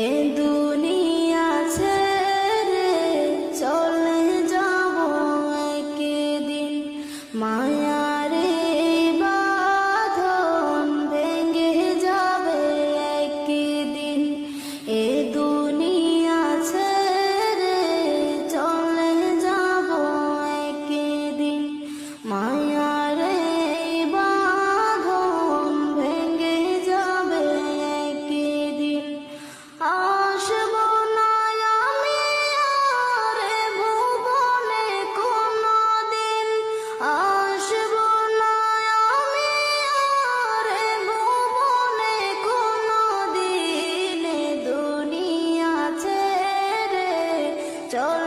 এ দুনিয়া ছেড়ে চলে যাব একদিন। মা solo.